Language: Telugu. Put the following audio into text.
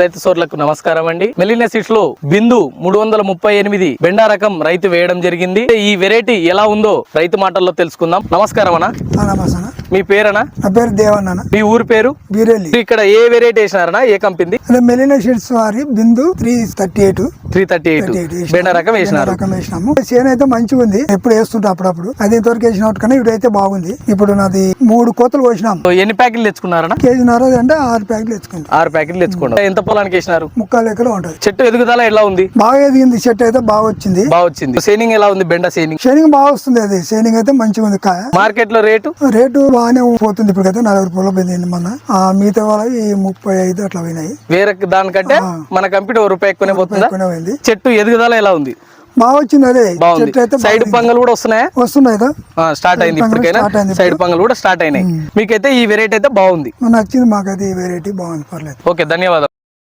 రైతు సోర్లకు నమస్కారం అండి. మెలినా సీడ్స్లో బిందు మూడు వందల ముప్పై ఎనిమిది బెండా రకం రైతు వేయడం జరిగింది. ఈ వెరైటీ ఎలా ఉందో రైతు మాటల్లో తెలుసుకుందాం. నమస్కారం అన్న. మీ పేరనా నా పేరు దేవన్న మీ ఊరు పేరు? బీరెల్లి. ఇక్కడ ఏ వెరైటీ వేసినారనా ఏ కంపెనీ మెలినా షీట్స్ వారి బిందు three thirty eight. Three thirty eight బెండా రకం వేసినారు. రకం వేసినాము. చేను అయితే మంచిగా ఉంది ఎప్పుడు వేస్తుంటా అప్పుడప్పుడు. అది ఇంతవరకు వేసినట్టు కన్నా ఇప్పుడైతే బాగుంది. ఇప్పుడు నాది మూడు కోతలు కోసినాం. సో ఎన్ని ప్యాకెట్లు తెచ్చుకున్నారనా కేజీన్నర అంటే ఆరు ప్యాకెట్లు తెచ్చుకుంటాం. ఆరు ప్యాకెట్లు తెచ్చుకోండి ఎంత పొలానికి వేసినారు? ముక్కాలు ఎకరం ఉంటుంది చెట్టు ఎదుగుదల ఎలా ఉంది? బాగా ఎదిగింది. చెట్టు అయితే బాగా వచ్చింది. బాగా వచ్చింది. సేనింగ్ ఎలా ఉంది? బెండ సేనింగ్? షైనింగ్ బాగా వస్తుంది అది. షైనింగ్ అయితే మంచిగా ఉంది కాయ మార్కెట్లో రేటు? రేటు బాగానే పోతుంది ఇప్పటికైతే. నలభై రూపాయలు పోయింది మొన్న. ఆ మిగతా వాళ్ళవి ముప్పై ఐదు అట్లా పోయినాయి. వేరే దానికంటే మన కంపెనీ ఓ రూపాయి ఎక్కువనే పోతుందా? పోయింది చెట్టు ఎదుగుదల ఎలా ఉంది? బాగా వచ్చింది అదే. బాగుంది. సైడ్ పంగలు కూడా వస్తున్నాయా? వస్తున్నాయి స్టార్ట్ అయింది ఇప్పటికైనా? అయింది సైడ్ పంగలు కూడా స్టార్ట్ అయినాయి. మీకైతే ఈ వెరైటీ అయితే బాగుంది. నచ్చింది మాకు అది వెరైటీ బాగుంది పర్లేదు. ఓకే ధన్యవాదాలు.